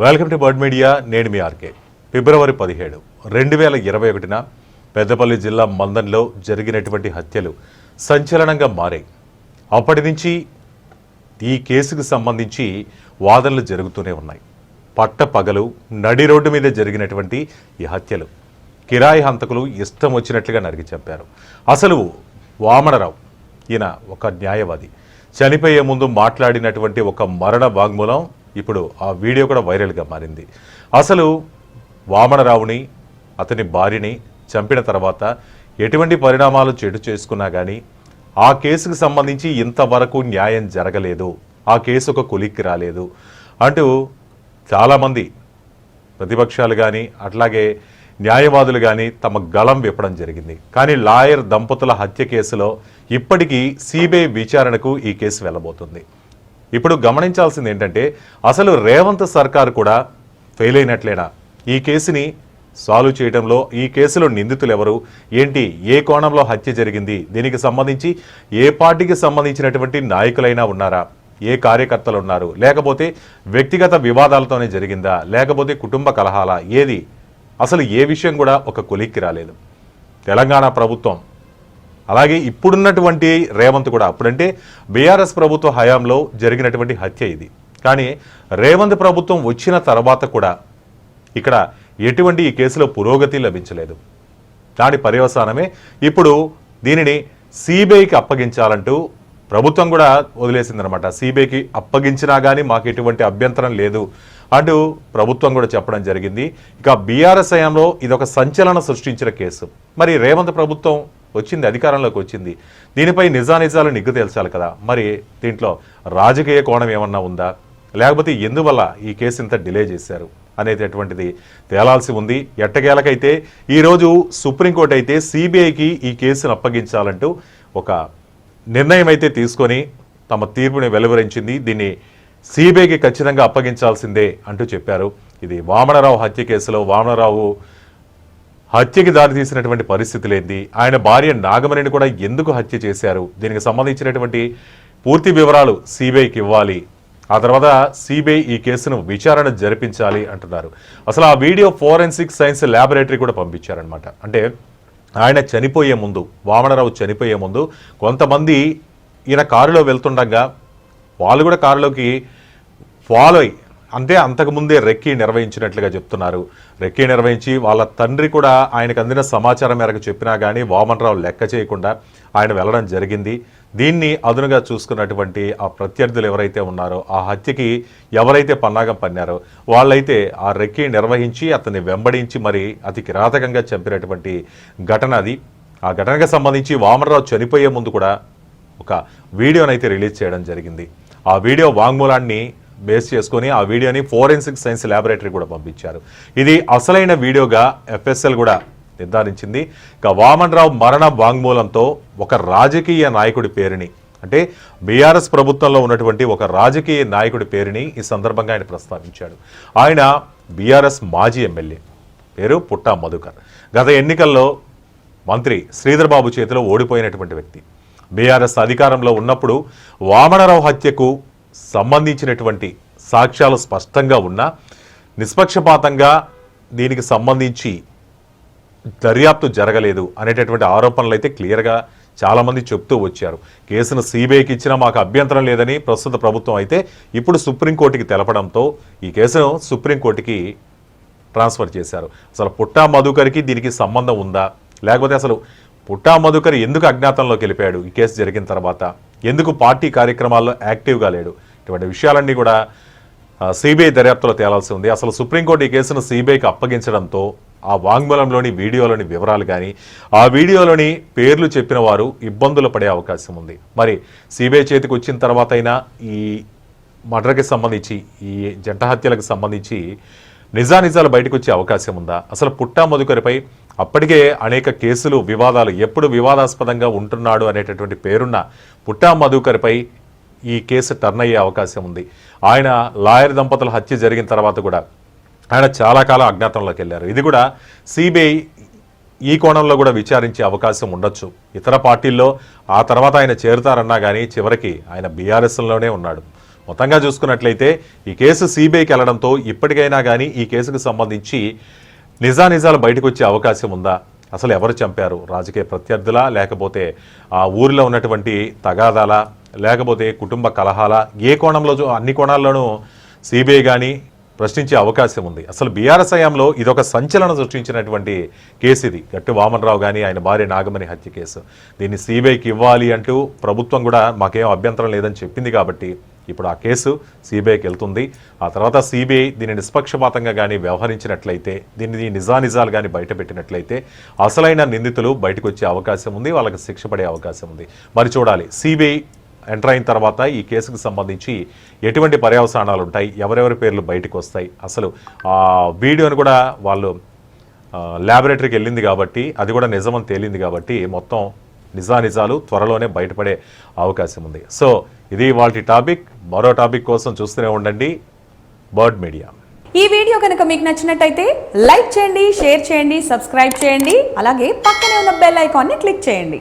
Welcome to bird media నేను మీ RK. ఫిబ్రవరి పదిహేడు రెండు వేల ఇరవై ఒకటిన పెద్దపల్లి జిల్లా మందంలో జరిగినటువంటి హత్యలు సంచలనంగా మారాయి. అప్పటి నుంచి ఈ కేసుకు సంబంధించి వాదనలు జరుగుతూనే ఉన్నాయి. పట్ట పగలు నడి రోడ్డు మీద జరిగినటువంటి ఈ హత్యలు కిరాయి హంతకులు ఇష్టం వచ్చినట్లుగా నరికి చంపారు. అసలు వామనరావు ఈయన ఒక న్యాయవాది. చనిపోయే ముందు మాట్లాడినటువంటి ఒక మరణ వాగ్మూలం ఇప్పుడు ఆ వీడియో కూడా వైరల్గా మారింది. అసలు వామనరావుని అతని భార్యని చంపిన తర్వాత ఎటువంటి పరిణామాలు చెడు చేసుకున్నా కానీ ఆ కేసుకు సంబంధించి ఇంతవరకు న్యాయం జరగలేదు. ఆ కేసు ఒక కొలిక్కి రాలేదు. అంటూ చాలామంది ప్రతిపక్షాలు కానీ అట్లాగే న్యాయవాదులు కానీ తమ గళం విప్పడం జరిగింది. కానీ లాయర్ దంపతుల హత్య కేసులో ఇప్పటికీ సిబిఐ విచారణకు ఈ కేసు వెళ్ళబోతుంది. ఇప్పుడు గమనించాల్సింది ఏంటంటే అసలు రేవంత్ సర్కార్ కూడా ఫెయిల్ అయినట్లేనా ఈ కేసుని సాల్వ్ చేయడంలో ఈ కేసులో నిందితులు ఎవరు? ఏంటి ఏ కోణంలో హత్య జరిగింది? దీనికి సంబంధించి ఏ పార్టీకి సంబంధించినటువంటి నాయకులైనా ఉన్నారా? ఏ కార్యకర్తలు ఉన్నారు? లేకపోతే వ్యక్తిగత వివాదాలతోనే జరిగిందా? లేకపోతే కుటుంబ కలహాల? ఏది? అసలు ఏ విషయం కూడా ఒక కొలిక్కి రాలేదు. తెలంగాణ ప్రభుత్వం అలాగే ఇప్పుడున్నటువంటి రేవంత్ కూడా అప్పుడంటే బీఆర్ఎస్ ప్రభుత్వ హయాంలో జరిగినటువంటి హత్య ఇది. కానీ రేవంత్ ప్రభుత్వం వచ్చిన తర్వాత కూడా ఇక్కడ ఎటువంటి ఈ కేసులో పురోగతి లభించలేదు. దాని పర్యవసానమే ఇప్పుడు దీనిని సిబిఐకి అప్పగించాలంటూ ప్రభుత్వం కూడా వదిలేసిందనమాట సిబిఐకి అప్పగించినా కానీ మాకు ఎటువంటి అభ్యంతరం లేదు అంటూ ప్రభుత్వం కూడా చెప్పడం జరిగింది. ఇక బీఆర్ఎస్ హయాంలో ఇది ఒక సంచలనం సృష్టించిన కేసు. మరి రేవంత్ ప్రభుత్వం వచ్చింది అధికారంలోకి వచ్చింది. దీనిపై నిజానిజాలు నిగ్గు తేల్చాలి కదా. మరి దీంట్లో రాజకీయ కోణం ఏమన్నా ఉందా? లేకపోతే ఎందువల్ల ఈ కేసు ఇంత డిలే చేశారు? అనేటటువంటిది తేలాల్సి ఉంది. ఎట్టకేలకైతే ఈరోజు సుప్రీంకోర్టు అయితే సిబిఐకి ఈ కేసును అప్పగించాలంటూ ఒక నిర్ణయం అయితే తీసుకొని తమ తీర్పుని వెలువరించింది. దీన్ని సిబిఐకి ఖచ్చితంగా అప్పగించాల్సిందే అంటూ చెప్పారు. ఇది వామనరావు హత్య కేసులో వామనరావు హత్యకి దారితీసినటువంటి పరిస్థితులు ఏంది ఆయన భార్య నాగమణిని కూడా ఎందుకు హత్య చేశారు? దీనికి సంబంధించినటువంటి పూర్తి వివరాలు సిబిఐకి ఇవ్వాలి. ఆ తర్వాత సిబిఐ ఈ కేసును విచారణ జరిపించాలి అంటున్నారు. అసలు ఆ వీడియో ఫోరెన్సిక్ సైన్స్ ల్యాబొరేటరీ కూడా పంపించారనమాట అంటే ఆయన చనిపోయే ముందు వామనరావు చనిపోయే ముందు కొంతమంది ఈయన కారులో వెళ్తుండగా వాళ్ళు కూడా కారులోకి ఫాలో అయ్యి అంతే అంతకుముందే రెక్కీ నిర్వహించినట్లుగా చెప్తున్నారు. రెక్కీ నిర్వహించి వాళ్ళ తండ్రి కూడా ఆయనకు అందిన సమాచారం మేరకు చెప్పినా కానీ వామన్రావు లెక్క చేయకుండా ఆయన వెళ్ళడం జరిగింది. దీన్ని అదునుగా చూసుకున్నటువంటి ఆ ప్రత్యర్థులు ఎవరైతే ఉన్నారో ఆ హత్యకి ఎవరైతే పన్నాగం పన్నారో వాళ్ళైతే ఆ రెక్కీ నిర్వహించి అతన్ని వెంబడించి మరి అతి కిరాతకంగా చంపినటువంటి ఘటన అది. ఆ ఘటనకు సంబంధించి వామనరావు చనిపోయే ముందు కూడా ఒక వీడియోనైతే రిలీజ్ చేయడం జరిగింది. ఆ వీడియో వాంగ్మూలాన్ని బేస్ చేసుకొని ఆ వీడియోని ఫోరెన్సిక్ సైన్స్ ల్యాబొరేటరీ కూడా పంపించారు. ఇది అసలైన వీడియోగా ఎఫ్ఎస్ఎల్ కూడా నిర్ధారించింది. ఇక వామన్ రావు మరణ వాంగ్మూలంతో ఒక రాజకీయ నాయకుడి పేరుని అంటే బీఆర్ఎస్ ప్రభుత్వంలో ఉన్నటువంటి ఒక రాజకీయ నాయకుడి పేరుని ఈ సందర్భంగా ఆయన ప్రస్తావించాడు. ఆయన బీఆర్ఎస్ మాజీ ఎమ్మెల్యే పేరు పుట్టా మధుకర్. గత ఎన్నికల్లో మంత్రి శ్రీధర్బాబు చేతిలో ఓడిపోయినటువంటి వ్యక్తి. బీఆర్ఎస్ అధికారంలో ఉన్నప్పుడు వామనరావు హత్యకు సంబంధించినటువంటి సాక్ష్యాలు స్పష్టంగా ఉన్నా నిష్పక్షపాతంగా దీనికి సంబంధించి దర్యాప్తు జరగలేదు అనేటటువంటి ఆరోపణలు అయితే క్లియర్గా చాలామంది చెప్తూ వచ్చారు. కేసును సిబిఐకి ఇచ్చినా మాకు అభ్యంతరం లేదని ప్రస్తుత ప్రభుత్వం అయితే ఇప్పుడు సుప్రీంకోర్టుకి తెలపడంతో ఈ కేసును సుప్రీంకోర్టుకి ట్రాన్స్ఫర్ చేశారు. అసలు పుట్టా మధుకర్కి దీనికి సంబంధం ఉందా? లేకపోతే అసలు పుట్టా మధుకర్ ఎందుకు అజ్ఞాతంలోకి వెళ్ళిపోయాడు ఈ కేసు జరిగిన తర్వాత? ఎందుకు పార్టీ కార్యక్రమాల్లో యాక్టివ్గా లేడు? ఇటువంటి విషయాలన్నీ కూడా సిబిఐ దర్యాప్తులో తేలాల్సి ఉంది. అసలు సుప్రీంకోర్టు ఈ కేసును సిబిఐకి అప్పగించడంతో ఆ వాంగ్మూలంలోని వీడియోలోని వివరాలు కానీ ఆ వీడియోలోని పేర్లు చెప్పిన వారు ఇబ్బందులు పడే అవకాశం ఉంది. మరి సిబిఐ చేతికి వచ్చిన తర్వాత అయినా ఈ మర్డర్కి సంబంధించి ఈ జంట హత్యలకు సంబంధించి నిజానిజాలు బయటకు వచ్చే అవకాశం ఉందా? అసలు పుట్టా మధుకరిపై అప్పటికే అనేక కేసులు వివాదాలు ఎప్పుడు వివాదాస్పదంగా ఉంటున్నాడు అనేటటువంటి పేరున్న పుట్టా మధుకరిపై ఈ కేసు టర్న్ అయ్యే అవకాశం ఉంది. ఆయన లాయర్ దంపతుల హత్య జరిగిన తర్వాత కూడా ఆయన చాలా కాలం అజ్ఞాతంలోకి వెళ్ళారు. ఇది కూడా సిబిఐ ఈ కోణంలో కూడా విచారించే అవకాశం ఉండొచ్చు. ఇతర పార్టీల్లో ఆ తర్వాత ఆయన చేరుతారన్నా కానీ చివరికి ఆయన బీఆర్ఎస్లోనే ఉన్నాడు. మొత్తంగా చూసుకున్నట్లయితే ఈ కేసు సిబిఐకి వెళ్ళడంతో ఇప్పటికైనా కానీ ఈ కేసుకు సంబంధించి నిజానిజాలు బయటకు వచ్చే అవకాశం ఉందా? అసలు ఎవరు చంపారు? రాజకీయ ప్రత్యర్థులా? లేకపోతే ఆ ఊరిలో ఉన్నటువంటి తగాదాలా? లేకపోతే కుటుంబ కలహాల ఏ కోణంలో అన్ని కోణాల్లోనూ సిబిఐ కానీ ప్రశ్నించే అవకాశం ఉంది. అసలు బీఆర్ఎస్ హయాంలో ఇదొక సంచలనం సృష్టించినటువంటి కేసు ఇది. గట్టు వామనరావు కానీ ఆయన భార్య నాగమణి హత్య కేసు. దీన్ని సిబిఐకి ఇవ్వాలి అంటూ ప్రభుత్వం కూడా మాకేం అభ్యంతరం లేదని చెప్పింది కాబట్టి ఇప్పుడు ఆ కేసు సిబిఐకి వెళ్తుంది. ఆ తర్వాత సిబిఐ దీన్ని నిష్పక్షపాతంగా కానీ వ్యవహరించినట్లయితే దీన్ని నిజానిజాలు కానీ బయటపెట్టినట్లయితే అసలైన నిందితులు బయటకు వచ్చే అవకాశం ఉంది వాళ్ళకి శిక్ష పడే అవకాశం ఉంది. మరి చూడాలి సిబిఐ ఎంటర్ అయిన తర్వాత ఈ కేసుకు సంబంధించి ఎటువంటి పర్యవసానాలు ఉంటాయి? ఎవరెవరి పేర్లు బయటకు వస్తాయి? అసలు ఆ వీడియోని కూడా వాళ్ళు ల్యాబొరేటరీకి వెళ్ళింది కాబట్టి అది కూడా నిజమని తేలింది కాబట్టి మొత్తం నిజానిజాలు త్వరలోనే బయటపడే అవకాశం ఉంది. సో ఇది వాళ్ళ టాపిక్. మరో టాపిక్ కోసం చూస్తూనే ఉండండి. Bird media. ఈ వీడియో కనుక మీకు నచ్చినట్టయితే లైక్ చేయండి షేర్ చేయండి సబ్స్క్రైబ్ చేయండి. అలాగే పక్కనే ఉన్న బెల్ ఐకాన్ని క్లిక్ చేయండి.